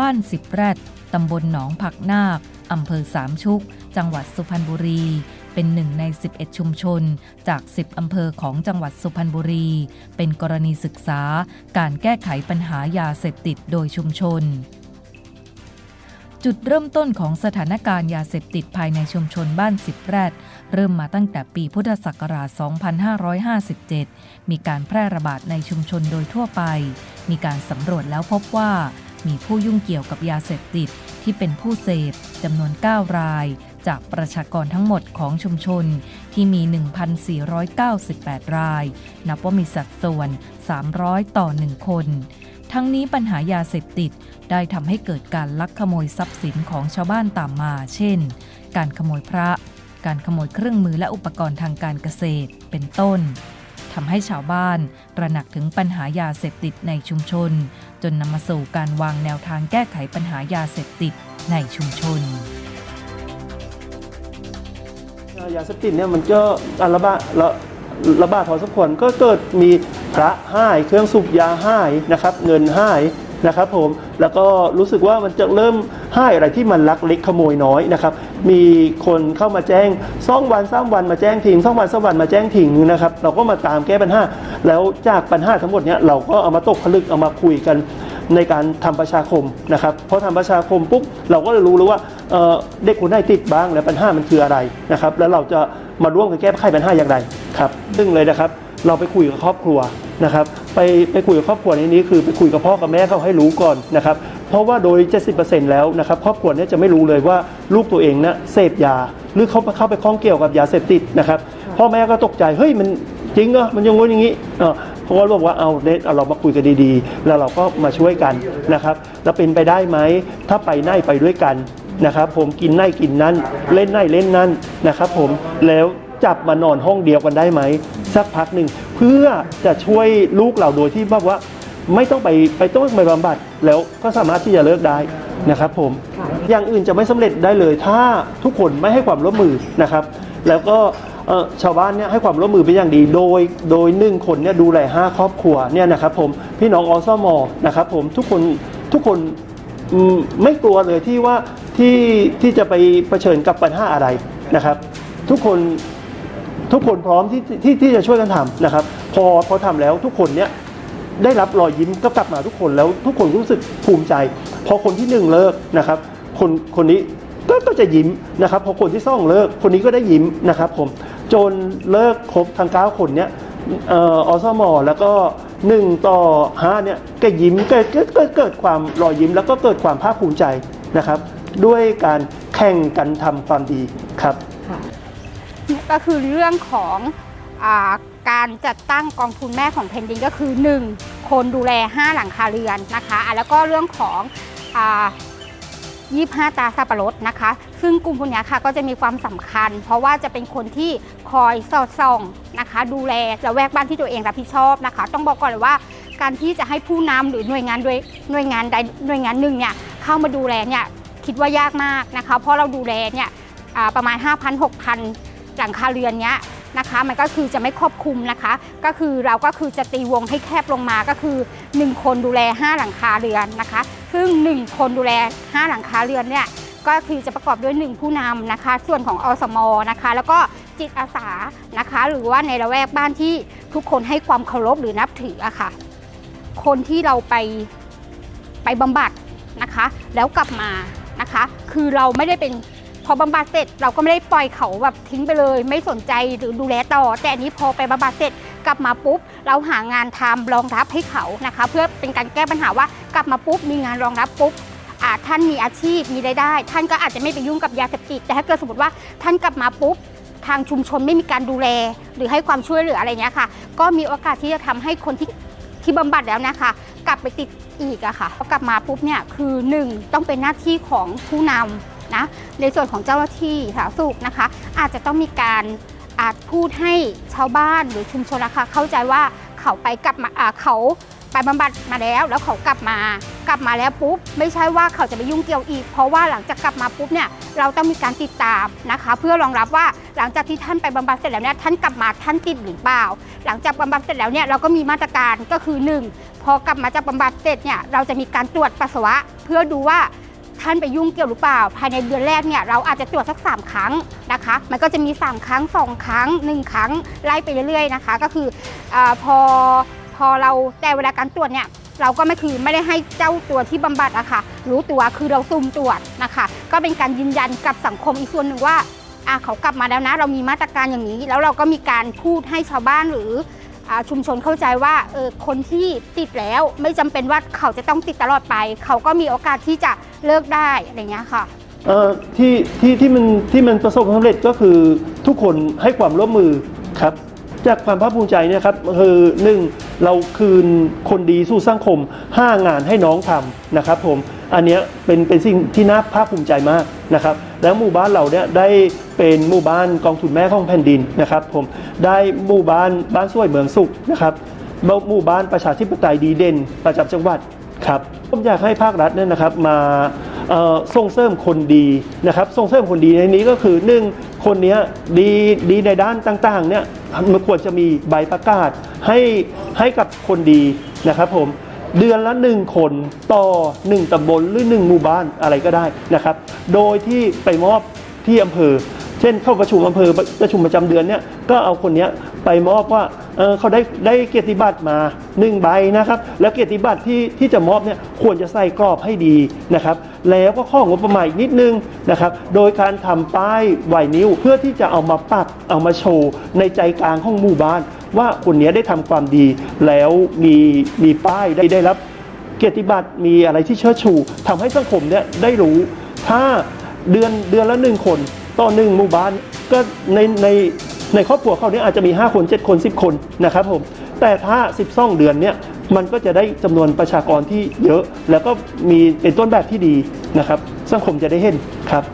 บ้านสิบแรดตำบลหนองผักนาคอำเภอสามชุก จังหวัดสุพรรณบุรี เป็นหนึ่งใน 11 ชุมชน จาก 10 อำเภอของจังหวัดสุพรรณบุรี เป็นกรณีศึกษาการแก้ไขปัญหายาเสพติดโดยชุมชน จุดเริ่มต้นของสถานการณ์ยาเสพติดภายในชุมชนบ้านสิบแรดเริ่มมาตั้งแต่ปีพุทธศักราช 2557 มีการแพร่ระบาดในชุมชนโดยทั่วไป มีการสำรวจแล้วพบว่า มีผู้ยุ่งเกี่ยวกับยาเสพติดที่เป็นผู้เสพจำนวน 9 ราย จากประชากรทั้งหมดของชุมชนที่มี 1,498 ราย นับว่ามีสัดส่วน 300 ต่อ 1 คน ทั้งนี้ปัญหายาเสพติดได้ทำให้เกิดการลักขโมยทรัพย์สินของชาวบ้านตามมา เช่น การขโมยพระ การขโมยเครื่องมือและอุปกรณ์ทางการเกษตร เป็นต้น ทำให้ชาวบ้านตระหนักถึงปัญหายาเสพติดในชุมชน จนนำมาสู่การวางแนวทางแก้ไขปัญหายาเสพติดในชุมชนยาเสพติดเนี่ยมันก็อันระบาดระระบาดพอสมควรก็เกิดมีพระห้ายเครื่องสูบยาห้ายนะครับ เงินห้าย นะครับผมแล้วก็รู้สึกว่ามันจะเริ่มให้อะไรที่มันลักเล็กขโมยน้อยนะครับมีคนเข้ามาแจ้งซ่องวันสามวันมาแจ้งทิ้งซ่องวันสามวันมาแจ้งทิ้งนะครับเราก็มาตามแก้ปัญหาแล้วจากปัญหาทั้งหมดเนี่ยเราก็เอามาตกผลึกเอามาคุยกันในการทำประชาคมนะครับพอทำประชาคมปุ๊บเราก็เลยรู้แล้วว่าเอ่อเด็กคนไหนติดบ้างและปัญหามันคืออะไรนะครับแล้วเราจะมาร่วมกันแก้ไขปัญหาอย่างไรครับซึ่งเลยนะครับ เราไปคุยกับครอบครัวนะครับไปไปคุยกับครอบครัวในนี้คือไปคุยกับพ่อกับแม่เขาให้รู้ก่อนนะครับเพราะว่าโดย 70%แล้วนะครับครอบครัวเนี้จะไม่รู้เลยว่าลูกตัวเองนะเสพยา หรือเขาเข้าไปข้องเกี่ยวกับยาเสพติดนะครับพ่อแม่ก็ตกใจเฮ้ยมันจริงเหรอมันอยังงู้นอย่างนี้เออเพราะว่าบอกว่าเอาเน็ตเอาเรามาคุยกันดีๆ แล้วเราก็มาช่วยกันนะครับแล้วเป็นไปได้ไหมถ้าไปไหนไปด้วยกันนะครับผมกินไหนกินนั่นเล่นไหนเล่นนั่นนะครับผมแล้ว จับมานอนห้องเดียวกันได้ไหมสักพักหนึ่งเพื่อจะช่วยลูกเราโดยที่แบบว่าไม่ต้องไปไปต้องไปบำบัดแล้วก็สามารถที่จะเลิกได้นะครับผมอย่างอื่นจะไม่สำเร็จได้เลย ถ้าทุกคนไม่ให้ความร่วมมือนะครับ แล้วก็เอ่อชาวบ้านเนี่ยให้ความร่วมมือเป็นอย่างดี โดยโดยหนึ่งคนเนี่ยดูแลห้าครอบครัวเนี่ยนะครับผมพี่น้องอสมนะครับผมทุกคนทุกคนอืมไม่กลัวเลยที่ว่าที่ที่จะไปเผชิญกับปัญหาอะไรนะครับ ทุกคน ทุกคนพร้อมที่ที่ที่จะช่วยกันทำนะครับ พอพอทำแล้วทุกคนเนี้ยได้รับรอยยิ้มก็กลับมาทุกคนแล้วทุกคนรู้สึกภูมิใจ พอคนที่หนึ่งเลิกนะครับ คนคนนี้ก็ก็จะยิ้มนะครับ พอคนที่สองเลิกคนนี้ก็ได้ยิ้มนะครับผมจนเลิกครบทั้งเก้าคนเนี้ยเอ่ออสมแล้วก็หนึ่งต่อห้าเนี่ยก็ยิ้มเกิดเกิดเกิดเกิดความรอยยิ้ม แล้วก็เกิดความภาคภูมิใจนะครับ ด้วยการแข่งกันทำความดีครับ ก็คือเรื่องของอาการจัดตั้งกองทุนแม่ของแผ่นดินก็คือ 1 คนดูแล 5 หลังคาเรือนนะคะอะแล้วก็เรื่องของอา25ตาสับปะรดนะคะ ซึ่งกลุ่มพวกเนี้ยค่ะก็จะมีความสำคัญ เพราะว่าจะเป็นคนที่คอยสอดส่องนะคะ ดูแลละแวกบ้านที่ตัวเองรับผิดชอบนะคะ ต้องบอกก่อนเลยว่าการที่จะให้ผู้นำหรือหน่วยงานด้วยหน่วยงานใดหน่วยงานหนึ่งเนี่ยเข้ามาดูแลเนี่ยคิดว่ายากมากนะคะ เพราะเราดูแลเนี่ยประมาณ 5,000-6,000 หลังคาเรือนเนี้ยนะคะ มันก็คือจะไม่ครอบคลุมนะคะ ก็คือเราก็คือจะตีวงให้แคบลงมาก็คือ 1 คนดูแล 5 หลังคาเรือนนะคะ ซึ่ง 1 คนดูแล 5 หลังคาเรือนเนี่ยก็คือจะประกอบด้วย 1 ผู้นำนะคะ ส่วนของอสมนะคะ แล้วก็จิตอาสานะคะ หรือว่าในละแวกบ้านที่ทุกคนให้ความเคารพหรือนับถืออะค่ะ คนที่เราไปไปบำบัดนะคะ แล้วกลับมานะคะ คือเราไม่ได้เป็น พอบำบัดเสร็จเราก็ไม่ได้ปล่อยเขาแบบทิ้งไปเลย ไม่สนใจหรือดูแลต่อ แต่อันนี้พอไปบำบัดเสร็จกลับมาปุ๊บ เราหางานทำรองรับให้เขานะคะ เพื่อเป็นการแก้ปัญหาว่ากลับมาปุ๊บมีงานรองรับปุ๊บท่านมีอาชีพมีรายได้ ท่านก็อาจจะไม่ไปยุ่งกับยาเสพติดแต่ถ้าเกิดสมมติว่าท่านกลับมาปุ๊บทางชุมชนไม่มีการดูแล หรือให้ความช่วยเหลืออะไรเงี้ยค่ะ ก็มีโอกาสที่จะทำให้คนที่ที่บำบัดแล้วนะคะ กลับไปติดอีกอะค่ะพอกลับมาปุ๊บเนี่ยคือหนึ่งต้องเป็นหน้าที่ของผู้นำ นะ ในส่วนของเจ้าหน้าที่สาธารณสุขนะคะ อาจจะต้องมีการอาจพูดให้ชาวบ้านหรือชุมชนนะคะเข้าใจว่าเขาไปกลับมาเขาไปบำบัดมาแล้วแล้วเขากลับมากลับมาแล้วปุ๊บไม่ใช่ว่าเขาจะไปยุ่งเกี่ยวอีก เพราะว่าหลังจากกลับมาปุ๊บเนี่ยเราต้องมีการติดตามนะคะ เพื่อรองรับว่าหลังจากที่ท่านไปบำบัดเสร็จแล้วเนี่ยท่านกลับมาท่านติดหรือเปล่า หลังจากบำบัดเสร็จแล้วเนี่ยเราก็มีมาตรการก็คือ 1 พอกลับมาจากบำบัดเสร็จเนี่ยเราจะมีการตรวจปัสสาวะ เพื่อดูว่า ท่านไปยุ่งเกี่ยวหรือเปล่า ภายในเดือนแรกเนี่ยเราอาจจะตรวจสัก 3 ครั้งนะคะ มันก็จะมี 3 ครั้ง 2 ครั้ง 1 ครั้งไล่ไปเรื่อยๆนะคะ ก็คืออพอพอเราแต่เวลาการตรวจเนี่ยเราก็ไม่คือไม่ได้ให้เจ้าตัวที่บำบัดอะค่ะ รู้ตัวคือเราซุ่มตรวจนะคะ ก็เป็นการยืนยันกับสังคมอีกส่วนหนึ่งว่าอะเขากลับมาแล้วนะ เรามีมาตรการอย่างนี้ แล้วเราก็มีการพูดให้ชาวบ้านหรือ ชุมชนเข้าใจว่าเออคนที่ติดแล้วไม่จำเป็นว่าเขาจะต้องติดตลอดไป เขาก็มีโอกาสที่จะเลิกได้อะไรเงี้ยค่ะเอ่อที่ที่ที่มันที่มันประสบความสำเร็จก็คือทุกคนให้ความร่วมมือครับ จากความภาคภูมิใจเนี่ยครับคือหนึ่ง เราคืนคนดีสู่สังคม 5 งานให้น้องทำนะครับผมอันนี้เป็นเป็นสิ่งที่น่าภาคภูมิใจมากนะครับแล้วหมู่บ้านเราเนี่ยได้เป็นหมู่บ้านกองทุนแม่ของแผ่นดินนะครับผมได้หมู่บ้านบ้านสวยเมืองสุขนะครับหมู่บ้านประชาธิปไตยดีเด่นประจำจังหวัดครับผมอยากให้ภาครัฐเนี่ยนะครับมา ส่งเสริมคนดีนะครับส่งเสริมคนดีในนี้ก็คือหนึ่งคนนี้ดีดีในด้านต่างๆเนี่ยมันควรจะมีใบประกาศให้ให้กับคนดีนะครับผมเดือนละหนึ่งคนต่อหนึ่งตำบลหรือหนึ่งหมู่บ้านอะไรก็ได้นะครับ โดยที่ไปมอบที่อำเภอ เช่นเข้าประชุมอำเภอประชุมประจำเดือนเนี่ยก็เอาคนนี้ ไปมอบว่าเเขาได้ได้เกียรติบัตรมาหนึ่งใบนะครับ แล้วเกียรติบัตรที่ที่จะมอบเนี่ยควรจะใส่กรอบให้ดีนะครับ แล้วก็ข้องบประมาณอีกนิดนึงนะครับ โดยการทำป้ายไวนิ้วเพื่อที่จะเอามาปักเอามาโชว์ในใจกลางของหมู่บ้าน ว่าคนนี้ได้ทำความดี แล้วมีมีป้ายได้ได้รับเกียรติบัตรมีอะไรที่เชิดชูทำให้สังคมเนี่ยได้รู้ ถ้าเดือนเดือนละหนึ่งคนต่อหนึ่งหมู่บ้านก็ในใน ในครอบครัวเขาเนี่ยอาจจะมี 5 คน 7 คน 10 คนนะครับผมแต่ถ้า 12 เดือนเนี่ยมันก็จะได้จำนวนประชากรที่เยอะ แล้วก็มีเป็นต้นแบบที่ดีนะครับ สังคมจะได้เห็นครับ